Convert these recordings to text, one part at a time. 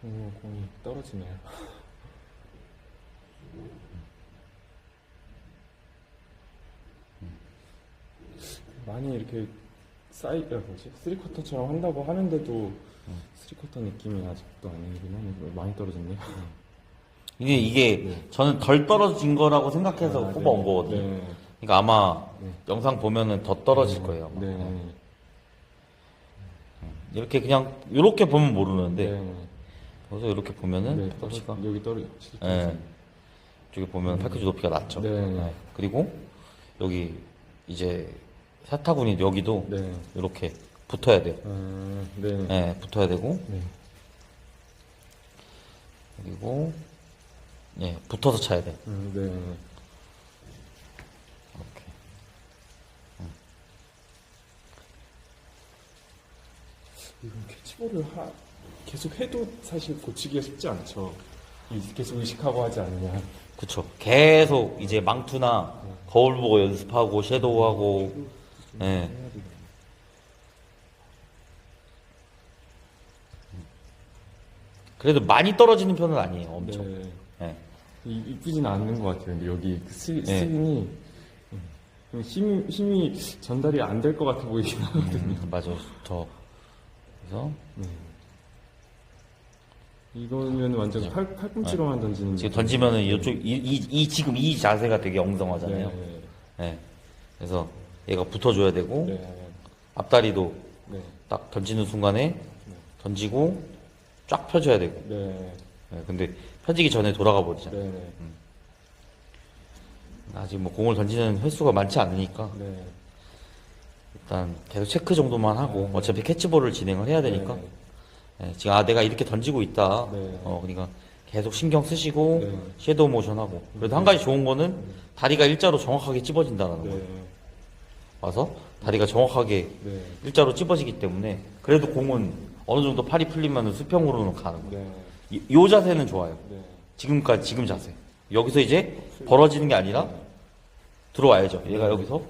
공이 떨어지네요. 많이 이렇게 사이, 아, 뭐지? 쓰리쿼터처럼 한다고 하는데도 쓰리쿼터 느낌이 아직도 아니긴 하네. 많이 떨어졌네요. 이게 이게 저는 덜 떨어진 거라고 생각해서 아, 뽑아온 네. 거거든요. 네. 그러니까 아마 네. 영상 보면은 더 떨어질 거예요. 아마. 네. 이렇게 그냥 이렇게 보면 모르는데 네. 그래서 이렇게 보면은 네. 팔꿈치가 떨어- 여기 떨어. 예. 이쪽에 보면 팔꿈치 높이가 낮죠. 네. 예. 그리고 여기 이제 사타구니 여기도 네. 이렇게 붙어야 돼요. 아, 네. 예, 붙어야 되고 네. 그리고 예, 붙어서 차야 돼. 음, 네. 이렇게. 이건 캐치볼을 하, 계속 해도 사실 고치기가 쉽지 않죠. 이- 계속 의식하고 하지 않으면. 그쵸. 계속 이제 망투나 거울 보고 연습하고 섀도우하고 예. 그래도 많이 떨어지는 편은 아니에요. 엄청. 네. 예. 이- 이쁘진 않는 것 같아요. 근데 여기 그 스, 네. 스윙이 음, 힘, 힘이 전달이 안 될 것 같아 보이긴 하거든요. 음, 맞아. 저 그래서 네. 이거는 완전 팔, 팔꿈치로만 던지는 네. 지금. 던지면은 이쪽 이, 이, 이 지금 이 자세가 되게 엉성하잖아요. 네. 예. 그래서 얘가 붙어줘야 되고 네. 앞다리도 네. 딱 던지는 순간에 던지고 쫙 펴줘야 되고. 네. 예, 근데 펴지기 전에 돌아가 버리잖아요. 네. 네. 아직 뭐 공을 던지는 횟수가 많지 않으니까 네. 일단 계속 체크 정도만 하고 어차피 캐치볼을 진행을 해야 되니까 네. 예, 지금 아 내가 이렇게 던지고 있다. 네. 어 그러니까 계속 신경 쓰시고 네. 섀도우 모션하고 그래도 한 가지 좋은 거는 다리가 일자로 정확하게 찝어진다는 네. 거예요. 와서 다리가 정확하게 네. 일자로 찝어지기 때문에 그래도 공은 어느 정도 팔이 풀리면 수평으로는 가는 거예요. 네. 이, 요 자세는 좋아요. 네. 지금까지 지금 자세. 여기서 이제 벌어지는 게 아니라 들어와야죠. 얘가 여기서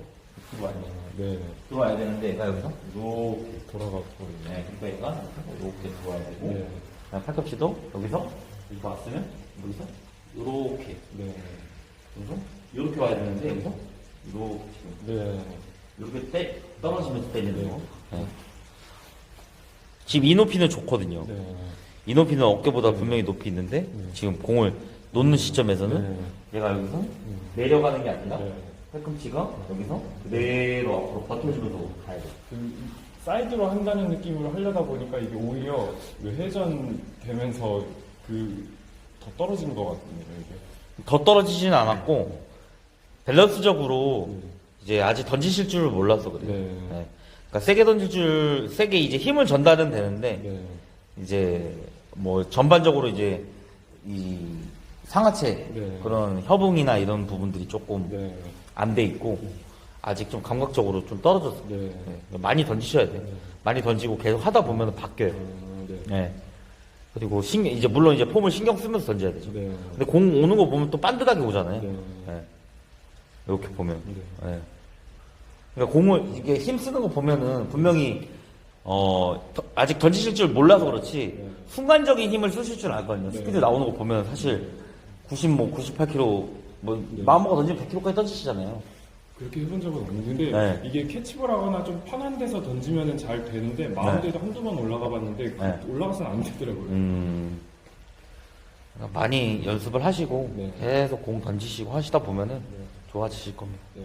들어와야 돼. 네. 들어와야 되는데 얘가 여기서 이렇게 돌아가고. 네, 그러니까 얘가 이렇게 들어와야 되고 네. 그다음 팔꿈치도 여기서 이렇게 왔으면 여기서 이렇게 네. 여기서 이렇게 와야 되는데 여기서 이렇게 지금 네. 이렇게 떼 떨어지면서 때리는 거. 네. 지금 이 높이는 좋거든요. 네. 이 높이는 어깨보다 분명히 높이 있는데 지금 공을 놓는 시점에서는 네. 얘가 여기서 내려가는 게 아니라 네. 팔꿈치가 여기서 그대로 앞으로 버텨주면서 가야 돼. 그 이- 사이드로 한다는 느낌으로 하려다 보니까 이게 오히려 그 회전 되면서 그 더 떨어지는 것 같네요, 이게. 더 떨어지지는 않았고 밸런스적으로 이제 아직 던지실 줄을 몰라서 그래요. 네. 네. 그러니까 세게 던질 줄 세게 이제 힘을 전달은 되는데 네. 이제 뭐 전반적으로 이제 이 상하체 네. 그런 협응이나 이런 부분들이 조금 네. 안 돼 있고 아직 좀 감각적으로 좀 떨어졌어요. 네. 네. 많이 던지셔야 돼요. 많이 던지고 계속 하다 보면 바뀌어요. 어, 네. 네. 그리고 신경 이제 물론 이제 폼을 신경 쓰면서 던져야 되죠. 네. 근데 공 오는 거 보면 또 반듯하게 오잖아요. 네. 네. 이렇게 보면. 네. 네. 그러니까 공을 이게 힘 쓰는 거 보면은 분명히 어 더- 아직 던지실 줄 몰라서 그렇지 네. 순간적인 힘을 쓰실 줄 알거든요. 네. 스피드 나오는 거 보면 사실 90, 뭐 98km 뭐 네. 마음먹어 던지면 100km까지 던지시잖아요. 그렇게 해본 적은 없는데 네. 이게 캐치볼 하거나 좀 편한 데서 던지면은 잘 되는데 마운드에도 한두 번 올라가 봤는데 그 네. 올라가서는 안 되더라고요. 음. 많이 연습을 하시고 네. 계속 공 던지시고 하시다 보면은 네. 좋아지실 겁니다. 네.